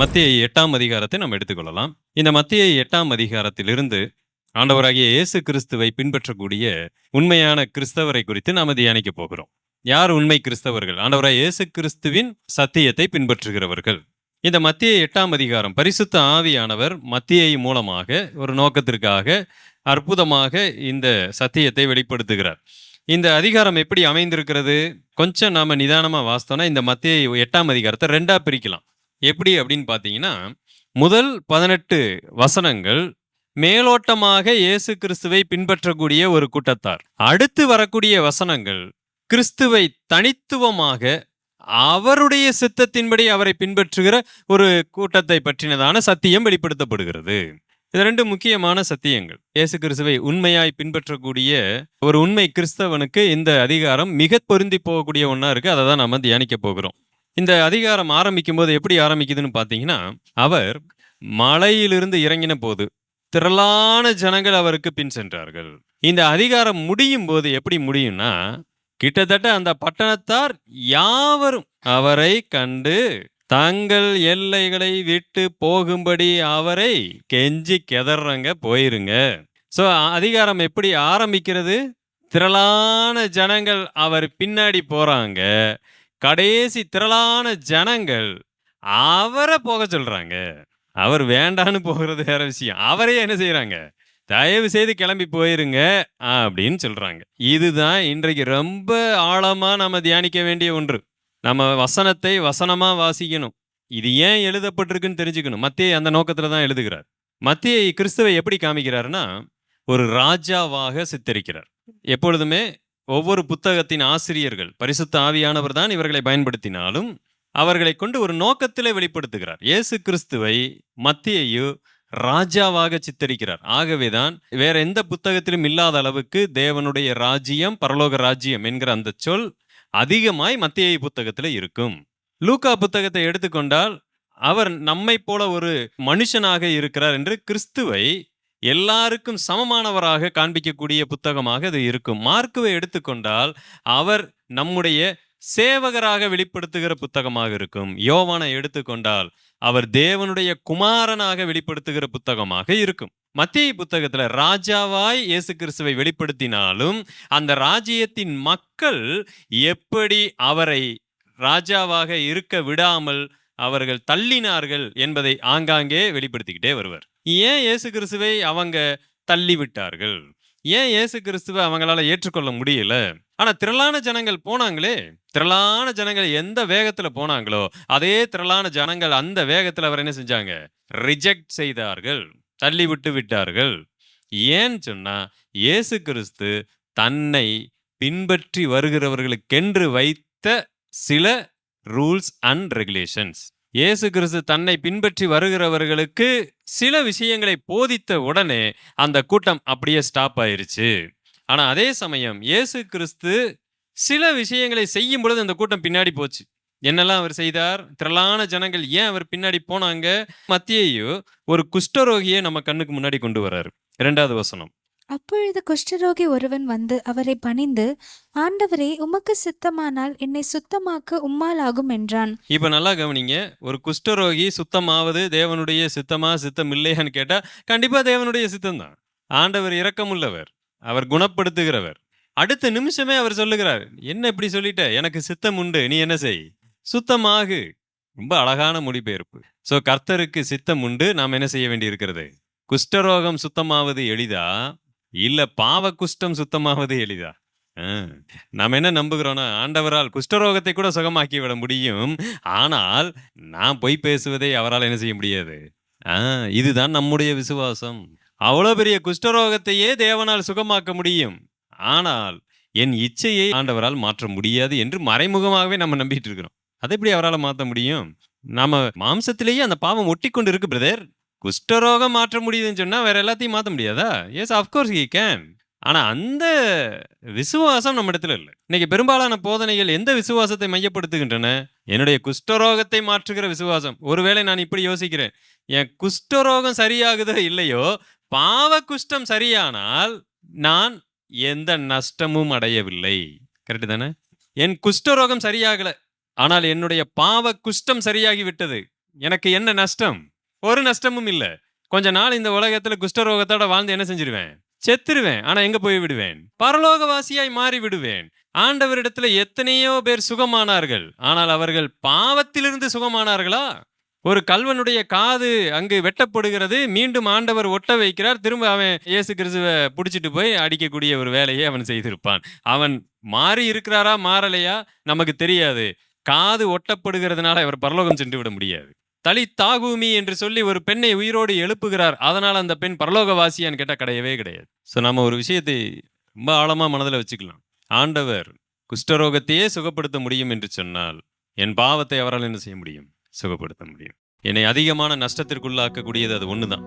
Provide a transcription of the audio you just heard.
மத்திய எட்டாம் அதிகாரத்தை நாம் எடுத்துக்கொள்ளலாம். இந்த மத்திய எட்டாம் அதிகாரத்திலிருந்து ஆண்டவராகிய இயேசு கிறிஸ்துவை பின்பற்றக்கூடிய உண்மையான கிறிஸ்தவரை குறித்து நாம் தியானிக்க போகிறோம். யார் உண்மை கிறிஸ்தவர்கள்? ஆண்டவராக இயேசு கிறிஸ்துவின் சத்தியத்தை பின்பற்றுகிறவர்கள். இந்த மத்திய எட்டாம் அதிகாரம் பரிசுத்த ஆவியானவர் மத்தியை மூலமாக ஒரு நோக்கத்திற்காக அற்புதமாக இந்த சத்தியத்தை வெளிப்படுத்துகிறார். இந்த அதிகாரம் எப்படி அமைந்திருக்கிறது? கொஞ்சம் நாம நிதானமா வாசித்தோம்னா இந்த மத்திய எட்டாம் அதிகாரத்தை ரெண்டா பிரிக்கலாம். எப்படி அப்படின்னு பார்த்தீங்கன்னா முதல் பதினெட்டு வசனங்கள் மேலோட்டமாக இயேசு கிறிஸ்துவை பின்பற்றக்கூடிய ஒரு கூட்டத்தார். அடுத்து வரக்கூடிய வசனங்கள் கிறிஸ்துவை தனித்துவமாக அவருடைய சித்தத்தின்படி அவரை பின்பற்றுகிற ஒரு கூட்டத்தை பற்றினதான சத்தியம் வெளிப்படுத்தப்படுகிறது. இது ரெண்டு முக்கியமான சத்தியங்கள். இயேசு கிறிஸ்துவை உண்மையாய் பின்பற்றக்கூடிய ஒரு உண்மை கிறிஸ்தவனுக்கு இந்த அதிகாரம் மிக பொருந்தி போகக்கூடிய ஒன்றா இருக்கு. அதை தான் நம்ம தியானிக்க போகிறோம். இந்த அதிகாரம் ஆரம்பிக்கும் போது எப்படி ஆரம்பிக்குதுன்னு பார்த்தீங்கன்னா அவர் மலையிலிருந்து இறங்கின போது திரளான ஜனங்கள் அவருக்கு பின் சென்றார்கள். இந்த அதிகாரம் முடியும் போது எப்படி முடியும்னா கிட்டத்தட்ட அந்த பட்டணத்தார் யாவரும் அவரை கண்டு தங்கள் எல்லைகளை விட்டு போகும்படி அவரை கெஞ்சி கெதறங்க போயிருங்க. ஸோ அதிகாரம் எப்படி ஆரம்பிக்கிறது? திரளான ஜனங்கள் அவர் பின்னாடி போறாங்க. கடைசி திரளான ஜனங்கள் அவரை போக சொல்றாங்க. அவர் வேண்டான்னு போகிறது வேற விஷயம். அவரே என்ன செய்யறாங்க தயவு செய்து கிளம்பி போயிருங்க அப்படின்னு சொல்றாங்க. இதுதான் இன்றைக்கு ரொம்ப ஆழமா நம்ம தியானிக்க வேண்டிய ஒன்று. நம்ம வசனத்தை வசனமா வாசிக்கணும். இது ஏன் எழுதப்பட்டிருக்குன்னு தெரிஞ்சுக்கணும். மத்திய அந்த நோக்கத்துல தான் எழுதுகிறார். மத்திய கிறிஸ்துவை எப்படி காமிக்கிறாருன்னா ஒரு ராஜாவாக சித்தரிக்கிறார். எப்பொழுதுமே ஒவ்வொரு புத்தகத்தின் ஆசிரியர்கள் பரிசுத்த ஆவியானவர் தான் இவர்களை பயன்படுத்தினாலும் அவர்களை கொண்டு ஒரு நோக்கத்திலே வெளிப்படுத்துகிறார். இயேசு கிறிஸ்துவை மத்தியையு ராஜாவாக சித்தரிக்கிறார். ஆகவேதான் வேற எந்த புத்தகத்திலும் இல்லாத அளவுக்கு தேவனுடைய ராஜ்யம் பரலோக ராஜ்யம் என்கிற அந்த சொல் அதிகமாய் மத்திய புத்தகத்தில் இருக்கும். லூகா புத்தகத்தை எடுத்துக்கொண்டால் அவர் நம்மை போல ஒரு மனுஷனாக இருக்கிறார் என்று கிறிஸ்துவை எல்லாருக்கும் சமமானவராக காண்பிக்கக்கூடிய புத்தகமாக அது இருக்கும். மார்க்குவை எடுத்துக்கொண்டால் அவர் நம்முடைய சேவகராக வெளிப்படுத்துகிற புத்தகமாக இருக்கும். யோவானை எடுத்துக்கொண்டால் அவர் தேவனுடைய குமாரனாக வெளிப்படுத்துகிற புத்தகமாக இருக்கும். மத்திய புத்தகத்துல ராஜாவாய் இயேசு கிறிஸ்துவை வெளிப்படுத்தினாலும் அந்த ராஜ்யத்தின் மக்கள் எப்படி அவரை ராஜாவாக இருக்க விடாமல் அவர்கள் தள்ளினார்கள் என்பதை ஆங்காங்கே வெளிப்படுத்திக்கிட்டே வருவர். ஏன் இயேசு கிறிஸ்துவை அவங்க தள்ளி விட்டார்கள் ஏன் இயேசு கிறிஸ்துவை அவங்களால ஏற்றுக்கொள்ள முடியல? ஆனா திரளான ஜனங்கள் போனாங்களே. திரளான ஜனங்கள் எந்த வேகத்துல போனாங்களோ அதே திரளான ஜனங்கள் அந்த வேகத்துல அவர் என்ன செஞ்சாங்க? ரிஜெக்ட் செய்தார்கள். தள்ளி விட்டு விட்டார்கள். ஏன்னு சொன்னா இயேசு கிறிஸ்து தன்னை பின்பற்றி வருகிறவர்களுக்கென்று வைத்த சில ரூல்ஸ் அண்ட் ரெகுலேஷன்ஸ். இயேசு கிறிஸ்து தன்னை பின்பற்றி வருகிறவர்களுக்கு சில விஷயங்களை போதித்த உடனே அந்த கூட்டம் அப்படியே ஸ்டாப் ஆயிருச்சு. ஆனால் அதே சமயம் இயேசு கிறிஸ்து சில விஷயங்களை செய்யும் பொழுது அந்த கூட்டம் பின்னாடி போச்சு. என்னெல்லாம் அவர் செய்தார்? திரளான ஜனங்கள் ஏன் அவர் பின்னாடி போனாங்க? மத்தியையோ ஒரு குஷ்டரோகியை நம்ம கண்ணுக்கு முன்னாடி கொண்டு வர்றாரு. இரண்டாவது வசனம். அப்பொழுது குஷ்டரோகி ஒருவன் வந்து அவரை பணிந்து ஆண்டவரே உமக்கு சித்தமானால் என்னை சுத்தமாக்க உம்மாலாகும் என்றான். இப்ப நல்லா கவனிங்க ஒரு குஷ்டரோகி சுத்தமாவது தேவனுடைய சித்தமா சித்தம் இல்லையான்னு கேட்டா கண்டிப்பா தேவனுடைய சித்தம் தான் ஆண்டவர் இரக்கமுள்ளவர் அவர் குணப்படுத்துகிறவர். அடுத்த நிமிஷமே அவர் சொல்லுகிறார் என்ன இப்படி சொல்லிட்ட? எனக்கு சித்தம் உண்டு நீ என்ன செய்? சுத்தமாகு. ரொம்ப அழகான மொழிபெயர்ப்பு. சோ கர்த்தருக்கு சித்தம் உண்டு நாம் என்ன செய்ய வேண்டி இருக்கிறது குஷ்டரோகம் சுத்தமாவது எளிதா? இல்ல பாவ குஷ்டம் சுத்தமாவது எளிதா? ஆ. நாம் என்ன நம்புகிறோம்னா ஆண்டவரால் குஷ்டரோகத்தை கூட சுகமாக்கி விட முடியும். ஆனால் நான் பொய் பேசுவதை அவரால் என்ன செய்ய முடியாது? இதுதான் நம்முடைய விசுவாசம். அவ்வளோ பெரிய குஷ்டரோகத்தையே தேவனால் சுகமாக்க முடியும். ஆனால் என் இச்சையை ஆண்டவரால் மாற்ற முடியாது என்று மறைமுகமாகவே நம்ம நம்பிட்டு இருக்கிறோம். அதை எப்படி அவரால் மாற்ற முடியும்? நாம மாம்சத்திலேயே அந்த பாவம் ஒட்டி கொண்டு இருக்கு பிரதர். குஷ்டரோகம் மாற்ற முடியுதுன்னு சொன்னால் வேற எல்லாத்தையும் மாற்ற முடியாதா? எஸ் அஃப்கோர்ஸ் ஹீ கேன் ஆனால் அந்த விசுவாசம் நம்ம இடத்துல இல்லை. இன்னைக்கு பெரும்பாலான போதனைகள் எந்த விசுவாசத்தை மையப்படுத்துகின்றன? என்னுடைய குஷ்டரோகத்தை மாற்றுகிற விசுவாசம். ஒருவேளை நான் இப்படி யோசிக்கிறேன். என் குஷ்டரோகம் சரியாகுதோ இல்லையோ பாவ குஷ்டம் சரியானால் நான் எந்த நஷ்டமும் அடையவில்லை. கரெக்டு தானே? என் குஷ்டரோகம் சரியாகலை. ஆனால் என்னுடைய பாவ குஷ்டம் சரியாகி விட்டது. எனக்கு என்ன நஷ்டம்? ஒரு நஷ்டமும் இல்லை. கொஞ்ச நாள் இந்த உலகத்துல குஷ்டரோகத்தோட வாழ்ந்து என்ன செஞ்சிருவேன்? செத்துருவேன். ஆனா எங்க போய் விடுவேன்? பரலோகவாசியாய் மாறி விடுவேன். ஆண்டவரிடத்துல எத்தனையோ பேர் சுகமானார்கள். ஆனால் அவர்கள் பாவத்திலிருந்து சுகமானார்களா? ஒரு கல்வனுடைய காது அங்கு வெட்டப்படுகிறது. மீண்டும் ஆண்டவர் ஒட்ட வைக்கிறார். திரும்ப அவன் இயேசு கிறிஸ்துவை பிடிச்சிட்டு போய் அடிக்கக்கூடிய ஒரு வேலையை அவன் செய்திருப்பான். அவன் மாறி இருக்கிறாரா மாறலையா? நமக்கு தெரியாது. காது ஒட்டப்படுகிறதுனால அவர் பரலோகம் சென்று விட முடியாது. தலி தாகூமி என்று சொல்லி ஒரு பெண்ணை உயிரோடு எழுப்புகிறார். அதனால் அந்த பெண் பரலோகவாசியான்னு கேட்டால் கிடையவே கிடையாது. ஸோ நம்ம ஒரு விஷயத்தை ரொம்ப ஆழமாக மனதில் வச்சுக்கலாம். ஆண்டவர் குஷ்டரோகத்தையே சுகப்படுத்த முடியும் என்று சொன்னால் என் பாவத்தை அவரால் என்ன செய்ய முடியும்? சுகப்படுத்த முடியும். என்னை அதிகமான நஷ்டத்திற்குள்ளாக்கக்கூடியது அது ஒன்று தான்